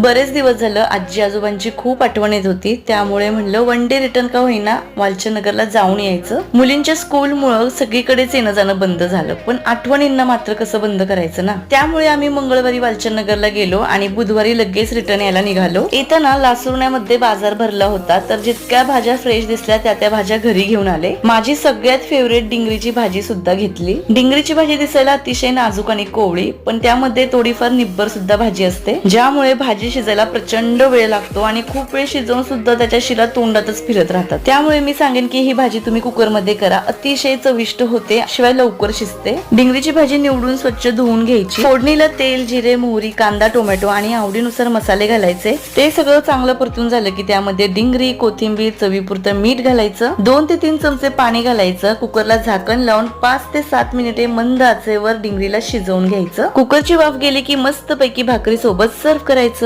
बरेच दिवस झालं आजी आजोबांची खूप आठवण येत होती. त्यामुळे म्हणलं वन डे रिटर्न का होईना वालचंदनगरला जाऊन यायचं. मुलींच्या स्कूलमुळं सगळीकडेच येणं जाणं बंद झालं. पण आठवणींना मात्र कसं बंद करायचं ना? त्यामुळे आम्ही मंगळवारी वालचंदनगरला गेलो आणि बुधवारी लगेच रिटर्न यायला निघालो. येताना लासुरण्यामध्ये बाजार भरला होता तर जितक्या भाज्या फ्रेश दिसल्या त्या त्या भाज्या घरी घेऊन आले. माझी सगळ्यात फेवरेट डिंगरीची भाजी सुद्धा घेतली. डिंगरीची भाजी दिसायला अतिशय नाजूक आणि कोवळी पण त्यामध्ये थोडीफार निब्बर सुद्धा भाजी असते. ज्यामुळे भाजी शिजायला प्रचंड वेळ लागतो आणि खूप वेळ शिजवून सुद्धा त्याच्या शिरा तोंडातच फिरत राहतात. त्यामुळे मी सांगेन की ही भाजी तुम्ही कुकरमध्ये करा. अतिशय चविष्ट होते शिवाय लवकर शिजते. डिंगरीची भाजी निवडून स्वच्छ धुवून घ्यायची. फोडणीला तेल जिरे मोहरी कांदा टोमॅटो आणि आवडीनुसार मसाले घालायचे. ते सगळं चांगलं परतून झालं की त्यामध्ये डिंगरी कोथिंबीर चवीपुरतं मीठ घालायचं. दोन ते तीन चमचे पाणी घालायचं. कुकरला झाकण लावून पाच ते सात मिनिटे मंद आचेवर डिंगरीला शिजवून घ्यायचं. कुकरची वाफ गेली की मस्त पैकी भाकरी सोबत सर्व्ह करायचं.